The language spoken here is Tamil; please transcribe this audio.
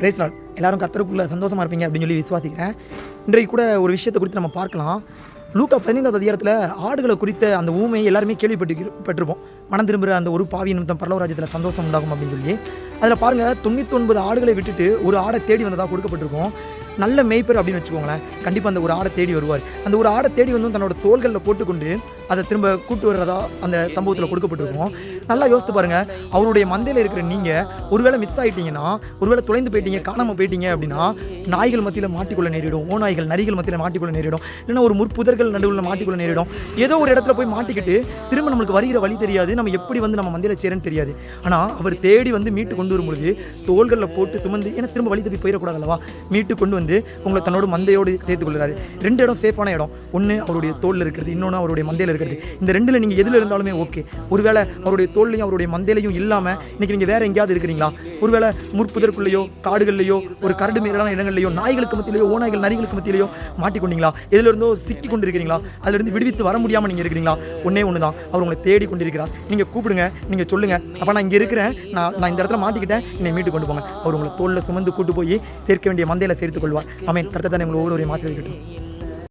பிரேஸ்லால் எல்லாரும் கத்தருக்குள்ள சந்தோஷமாக இருப்பீங்க அப்படின்னு சொல்லி விசுவாசிக்கிறேன். இன்றைக்கு கூட ஒரு விஷயத்தை குறித்து நம்ம பார்க்கலாம். லூக்கா பதினைந்தாவது அதிகாரத்தில் ஆடுகளை குறித்த அந்த ஊமையை எல்லாருமே கேள்விப்பட்டிருப்போம் மனம் திரும்புகிற அந்த ஒரு பாவி நிமித்தம் பரலவராஜ்யத்தில் சந்தோஷம் உண்டாகும் அப்படின்னு சொல்லி. அதில் பாருங்கள் தொண்ணூத்தொன்பது ஆடுகளை விட்டுட்டு ஒரு ஆடை தேடி வந்ததாக கொடுக்கப்பட்டிருக்கும். நல்ல மேய்ப்பர் அப்படின்னு வச்சுக்கோங்களேன். கண்டிப்பாக அந்த ஒரு ஆடை தேடி வருவார். அந்த ஒரு ஆடை தேடி வந்து தன்னோட தோள்களில் போட்டுக்கொண்டு அதை திரும்ப கூட்டு வர்றதா அந்த சம்பவத்தில் கொடுக்கப்பட்டிருக்கும். நல்லா யோசித்து பாருங்கள் அவருடைய மந்தையில் இருக்கிற நீங்கள் ஒருவேளை மிஸ் ஆகிட்டீங்கன்னா ஒருவேளை தொலைந்து போயிட்டீங்க காணாமல் போயிட்டீங்க அப்படின்னா நாய்கள் மத்தியில் மாட்டிக்கொள்ள நேரிடும். ஓ நாய்கள் நரிகள் மத்தியில் மாட்டிக்கொள்ள நேரிடும். இல்லைன்னா ஒரு முற்புதர்கள் நடுவில் மாட்டிக்கொள்ள நேரிடும். ஏதோ ஒரு இடத்துல போய் மாட்டிக்கிட்டு திரும்ப நம்மளுக்கு வருகிற வழி தெரியாது. நம்ம எப்படி வந்து நம்ம மந்தையில் சேரன்னு தெரியாது. ஆனால் அவர் தேடி வந்து மீட்டு கொண்டு வரும்பொழுது தோள்களில் போட்டு சுமந்து ஏன்னா திரும்ப வழி தப்பி போயிடக்கூடாது அல்லவா? மீட்டு கொண்டு வந்து உங்களை தன்னோட மந்தையோடு சேர்த்து கொள்கிறாரு. ரெண்டு இடம் சேஃபான இடம். ஒன்று அவருடைய தோலில் இருக்கிறது இன்னொன்று அவருடைய மந்தையில் இருக்கிறது. இந்த ரெண்டில் நீங்கள் எதில் இருந்தாலுமே ஓகே ஒருவேளை அவருடைய தோல்லையும் அவருடைய மந்தையிலையும் இல்லாமல் இன்னைக்கு நீங்கள் வேற எங்கேயாவது இருக்கிறீங்களா? ஒருவேளை முற்புதற்குள்ளேயோ காடுகள்லையோ ஒரு கரடு மீறலான இடங்கள்லையோ நாய்களுக்கு மத்தியிலையோ ஓநாய்கள் நரிகளுக்கு மத்தியிலையோ மாட்டிக்கொண்டீங்களா? எதுலேருந்தோ சிக்கி கொண்டு இருக்கிறீங்களா அதுலேருந்து விடுவித்து வர முடியாமல் நீங்கள் இருக்கிறீங்களா? ஒன்னே ஒன்று தான் அவர் உங்களை தேடி கொண்டிருக்கிறார். நீங்கள் கூப்பிடுங்க நீங்கள் சொல்லுங்க. அப்போ நான் இங்கே இருக்கிறேன். நான் நான் இந்த இடத்துல மாட்டிக்கிட்டேன். என்னை மீட்டு கொண்டு போங்க. அவர் உங்களை தோளில் சுமந்து கூட்டு போய் சேர்க்க வேண்டிய மந்தையில் சேர்த்துக் கொள்வார். ஆமென். கருத்தை தானே உங்களை ஒவ்வொரு மாசம் இருக்கட்டும்